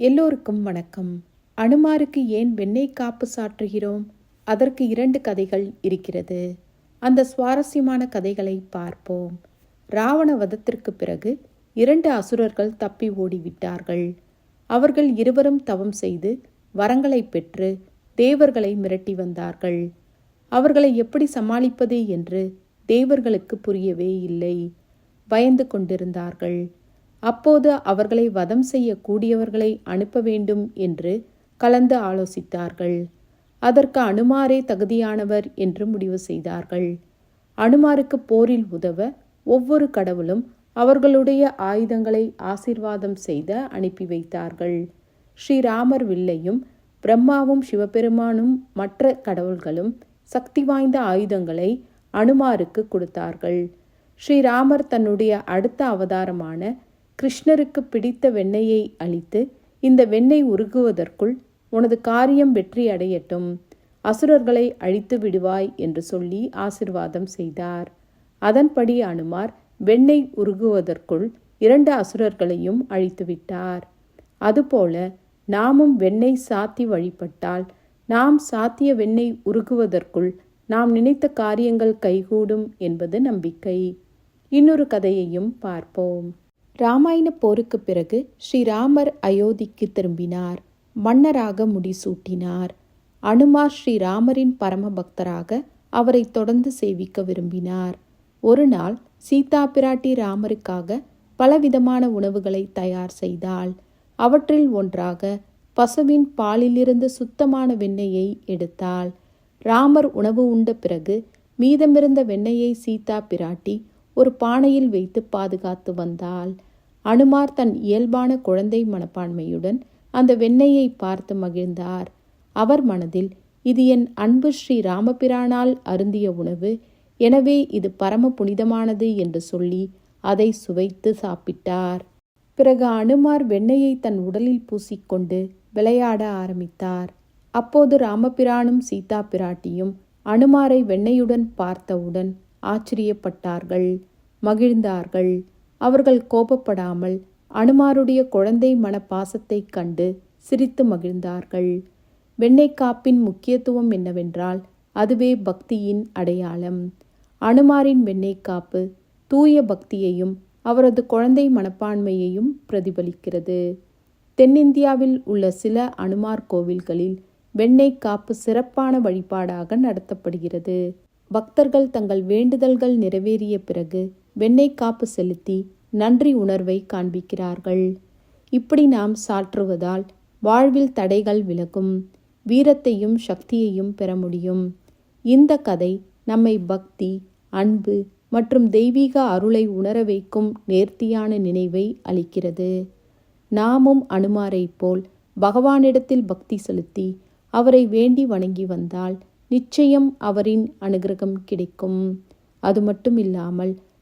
எல்லோருக்கும் வணக்கம். அனுமாருக்கு ஏன் வெண்ணெய் காப்பு சாற்றுகிறோம்? அதற்கு இரண்டு கதைகள் இருக்கிறது. அந்த சுவாரஸ்யமான கதைகளை பார்ப்போம். ராவண வதத்திற்கு பிறகு இரண்டு அசுரர்கள் தப்பி ஓடிவிட்டார்கள். அவர்கள் இருவரும் தவம் செய்து வரங்களை பெற்று தேவர்களை மிரட்டி வந்தார்கள். அவர்களை எப்படி சமாளிப்பது என்று தேவர்களுக்கு புரியவே இல்லை. பயந்து கொண்டிருந்தார்கள். அப்போது அவர்களை வதம் செய்ய கூடியவர்களை அனுப்ப வேண்டும் என்று கலந்து ஆலோசித்தார்கள். அதற்கு அனுமாரே தகுதியானவர் என்று முடிவு செய்தார்கள். அனுமாருக்கு போரில் உதவ ஒவ்வொரு கடவுளும் அவர்களுடைய ஆயுதங்களை ஆசீர்வாதம் செய்த அனுப்பி வைத்தார்கள். ஸ்ரீராமர் வில்லையும் பிரம்மாவும் சிவபெருமானும் மற்ற கடவுள்களும் சக்தி வாய்ந்த ஆயுதங்களை அனுமாருக்கு கொடுத்தார்கள். ஸ்ரீராமர் தன்னுடைய அடுத்த அவதாரமான கிருஷ்ணருக்கு பிடித்த வெண்ணெயை அளித்து இந்த வெண்ணெய் உருகுவதற்குள் உனது காரியம் வெற்றி அடையட்டும். அசுரர்களை அழித்து விடுவாய் என்று சொல்லி ஆசிர்வாதம் செய்தார். அதன்படி அனுமார் வெண்ணெய் உருகுவதற்குள் இரண்டு அசுரர்களையும் அழித்துவிட்டார் அதுபோல நாமும் வெண்ணெய் சாத்தி வழிபட்டால் நாம் சாத்திய வெண்ணெய் உருகுவதற்குள் நாம் நினைத்த காரியங்கள் கைகூடும் என்பது நம்பிக்கை. இன்னொரு கதையையும் பார்ப்போம். ராமாயண போருக்கு பிறகு ஸ்ரீராமர் அயோத்திக்கு திரும்பினார். மன்னராக முடிசூட்டினார். அனுமார் ஸ்ரீராமரின் பரம பக்தராக அவரை தொடர்ந்து சேவிக்க விரும்பினார். ஒரு நாள் சீதா பிராட்டி ராமருக்காக பலவிதமான உணவுகளை தயார் செய்தாள். அவற்றில் ஒன்றாக பசுவின் பாலிலிருந்து சுத்தமான வெண்ணெயை எடுத்தாள். ராமர் உணவு உண்ட பிறகு மீதமிருந்த வெண்ணெயை சீதா பிராட்டி ஒரு பானையில் வைத்து பாதுகாத்து வந்தாள். அனுமார் தன் இயல்பான குழந்தை மனப்பான்மையுடன் அந்த வெண்ணையை பார்த்து மகிழ்ந்தார். அவர் மனதில் இது என் அன்பு ஸ்ரீ ராமபிரானால் அருந்திய உணவு. எனவே இது பரம புனிதமானது என்று சொல்லி அதை சுவைத்து சாப்பிட்டார். பிறகு அனுமார் வெண்ணையை தன் உடலில் பூசிக்கொண்டு விளையாட ஆரம்பித்தார். அப்போது ராமபிரானும் சீதா பிராட்டியும் அனுமாரை வெண்ணையுடன் பார்த்தவுடன் ஆச்சரியப்பட்டார்கள் மகிழ்ந்தார்கள். அவர்கள் கோபப்படாமல் அனுமாருடைய குழந்தை மன பாசத்தைக் கண்டு சிரித்து மகிழ்ந்தார்கள். வெண்ணெய்க்காப்பின் முக்கியத்துவம் என்னவென்றால் அதுவே பக்தியின் அடையாளம். அனுமாரின் வெண்ணெய்க்காப்பு தூய பக்தியையும் அவரது குழந்தை மனப்பான்மையையும் பிரதிபலிக்கிறது. தென்னிந்தியாவில் உள்ள சில அனுமார் கோவில்களில் வெண்ணெய் காப்பு சிறப்பான வழிபாடாக நடத்தப்படுகிறது. பக்தர்கள் தங்கள் வேண்டுதல்கள் நிறைவேறிய பிறகு வெண்ணெய் காப்பு செலுத்தி நன்றி உணர்வை காண்பிக்கிறார்கள். இப்படி நாம் சாற்றுவதால் வாழ்வில் தடைகள் விலகும் வீரத்தையும் சக்தியையும் பெற முடியும். இந்த கதை நம்மை பக்தி அன்பு மற்றும் தெய்வீக அருளை உணர வைக்கும் நேர்த்தியான நினைவை அளிக்கிறது. நாமும் அனுமாரை போல் பகவானிடத்தில் பக்தி செலுத்தி அவரை வேண்டி வணங்கி வந்தால் நிச்சயம் அவரின் அனுகிரகம் கிடைக்கும். அது மட்டும் இல்லாமல்